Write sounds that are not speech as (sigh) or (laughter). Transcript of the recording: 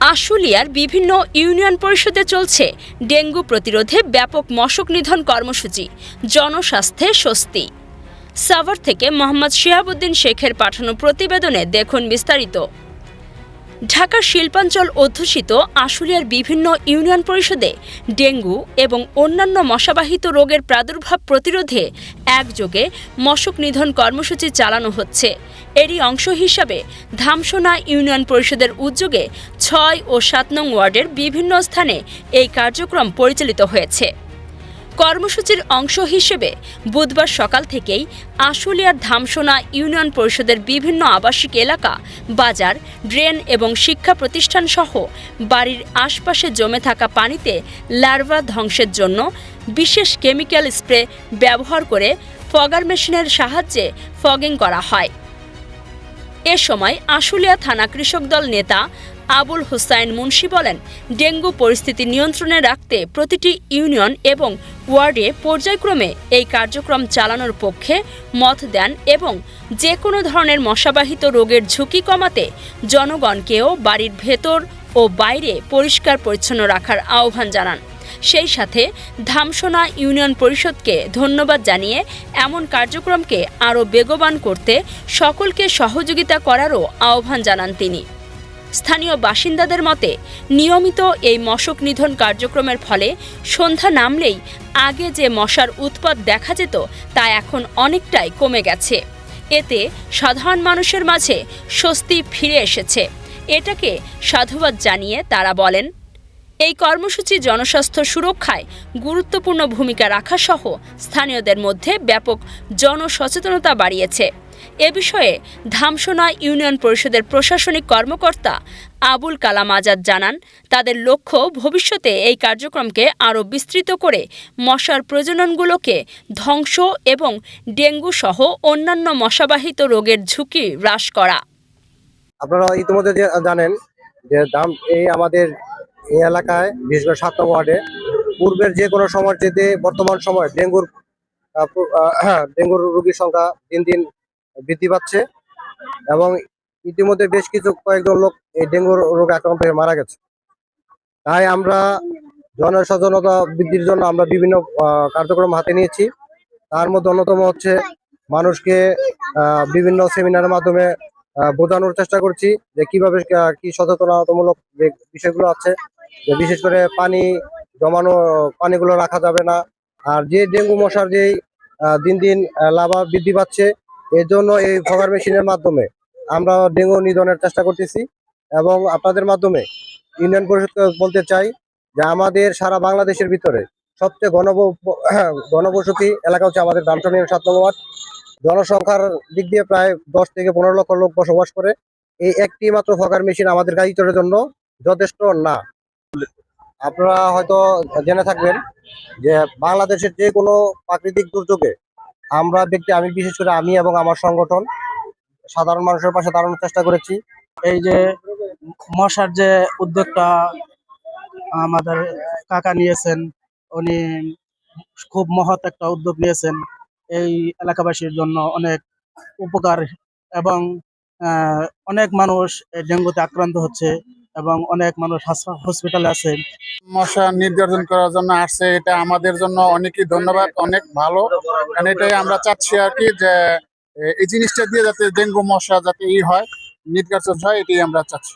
আশুলিয়ার বিভিন্ন ইউনিয়ন পরিষদে চলছে ডেঙ্গু প্রতিরোধে ব্যাপক মশক নিধন কর্মসূচি, জনস্বাস্থ্যে স্বস্তি। সাভার থেকে মোহাম্মদ শিহাবুদ্দিন শেখের পাঠানো প্রতিবেদনে দেখুন বিস্তারিত। ঢাকার শিল্পাঞ্চল অধ্যুষিত আশুলিয়ার বিভিন্ন ইউনিয়ন পরিষদে ডেঙ্গু এবং অন্যান্য মশাবাহিত রোগের প্রাদুর্ভাব প্রতিরোধে একযোগে মশক নিধন কর্মসূচি চালানো হচ্ছে। এরই অংশ হিসাবে ধামসোনা ইউনিয়ন পরিষদের উদ্যোগে ছয় ও সাত নং ওয়ার্ডের বিভিন্ন স্থানে এই কার্যক্রম পরিচালিত হয়েছে। কর্মসূচির অংশ হিসেবে বুধবার সকাল থেকেই আশুলিয়ার ধামসোনা ইউনিয়ন পরিষদের বিভিন্ন আবাসিক এলাকা, বাজার, ড্রেন এবং শিক্ষা প্রতিষ্ঠান সহ বাড়ির আশপাশে জমে থাকা পানিতে লার্ভা ধ্বংসের জন্য বিশেষ কেমিক্যাল স্প্রে ব্যবহার করে ফগার মেশিনের সাহায্যে ফগিং করা হয়। এ সময় আশুলিয়া থানা কৃষক দল নেতা আবুল হুসাইন মুন্সি বলেন, ডেঙ্গু পরিস্থিতি নিয়ন্ত্রণে রাখতে প্রতিটি ইউনিয়ন এবং ওয়ার্ডে পর্যায়ক্রমে এই কার্যক্রম চালানোর পক্ষে মত দেন এবং যে কোনো ধরনের মশাবাহিত রোগের ঝুঁকি কমাতে জনগণকেও বাড়ির ভেতর ও বাইরে পরিষ্কার পরিচ্ছন্ন রাখার আহ্বান জানান। সেই সাথে ধামসোনা ইউনিয়ন পরিষদকে ধন্যবাদ জানিয়ে এমন কার্যক্রমকে আরও বেগবান করতে সকলকে সহযোগিতা করারও আহ্বান জানান তিনি। স্থানীয় বাসিন্দাদের মতে, নিয়মিত এই মশক নিধন কার্যক্রমের ফলে সন্ধ্যা নামলেই আগে যে মশার উৎপাত দেখা যেত, তা এখন অনেকটাই কমে গেছে। এতে সাধারণ মানুষের মাঝে স্বস্তি ফিরে এসেছে। এটাকে সাধুবাদ জানিয়ে তারা বলেন, এই কর্মসূচি জনস্বাস্থ্য সুরক্ষায় গুরুত্বপূর্ণ ভূমিকা রাখা সহ স্থানীয়দের মধ্যে ব্যাপক জনসচেতনতা বাড়িয়েছে। এ বিষয়ে ধামসোনা ইউনিয়ন পরিষদের প্রশাসনিক কর্মকর্তা আবুল কালাম আজাদ জানান, তাদের লক্ষ্য ভবিষ্যতে এই কার্যক্রমকে আরও বিস্তৃত করে মশার প্রজননগুলোকে ধ্বংস এবং ডেঙ্গু সহ অন্যান্য মশাবাহিত রোগের ঝুঁকি হ্রাস করা। আপনারা ইতিমধ্যে জানেন যে দাম এই আমাদের এই এলাকায়, বিশেষ করে সাত ওয়ার্ডে, পূর্বের যে কোনো সময় যেতে বর্তমান সময় ডেঙ্গুর (clears throat) ডেঙ্গুর রোগীর সংখ্যা দিন দিন বৃদ্ধি পাচ্ছে এবং ইতিমধ্যে বেশ কিছু কয়েকজন লোক এই ডেঙ্গু রোগে আক্রান্ত হয়ে মারা গেছে। তাই আমরা জনসচেতনতা বৃদ্ধির জন্য আমরা বিভিন্ন কার্যক্রম হাতে নিয়েছি। তার মধ্যে অন্যতম হচ্ছে মানুষকে বিভিন্ন সেমিনারের মাধ্যমে বোঝানোর চেষ্টা করছি যে কীভাবে কি সচেতনতামূলক যে বিষয়গুলো আছে, যে বিশেষ করে পানি জমানো, পানিগুলো রাখা যাবে না। আর যে ডেঙ্গু মশার যে দিন দিন লাভা বৃদ্ধি পাচ্ছে এর জন্য এই ফগার মেশিনের মাধ্যমে আমরা ডেঙ্গু নিধনের চেষ্টা করতেছি এবং আপনাদের মাধ্যমে ইউনিয়ন পরিষদকে বলতে চাই যে আমাদের সারা বাংলাদেশের ভিতরে সবচেয়ে ঘন ঘনবসতি এলাকা হচ্ছে আমাদের দামচনিয়া সাত নম্বর। জনসংখ্যার দিক দিয়ে প্রায় দশ থেকে পনেরো লক্ষ লোক বসবাস করে এই একটি মাত্র ফকার মেশিন আমাদের গাড়িচরের জন্য যথেষ্ট না আপনারা হয়তো জেনে থাকবেন যে বাংলাদেশের যে কোনো প্রাকৃতিক দুর্যোগে আমরা ব্যক্তি আমি বিশেষ করে আমি এবং আমার সংগঠন সাধারণ মানুষের পাশে দাঁড়ানোর চেষ্টা করেছি। এই যে মশার যে উদ্যোগটা আমাদের কাকা নিয়েছেন, উনি খুব মহৎ একটা উদ্যোগ নিয়েছেন। এই এলাকাবাসীর জন্য অনেক উপকার এবং অনেক মানুষ ডেঙ্গুতে আক্রান্ত হচ্ছে। এবং অনেক মানুষ হাস- হসপিটালে আছে মশা নির্ধারণ করার জন্য আসছে, এটা আমাদের জন্য অনেকই ধন্যবাদ, অনেক ভালো। কারণ এটাই আমরা চাচ্ছি আর কি যে এই জিনিসটা দিয়ে যাতে ডেঙ্গু মশা যাতে ই হয় নির্ধারণ হয়, এটাই আমরা চাচ্ছি।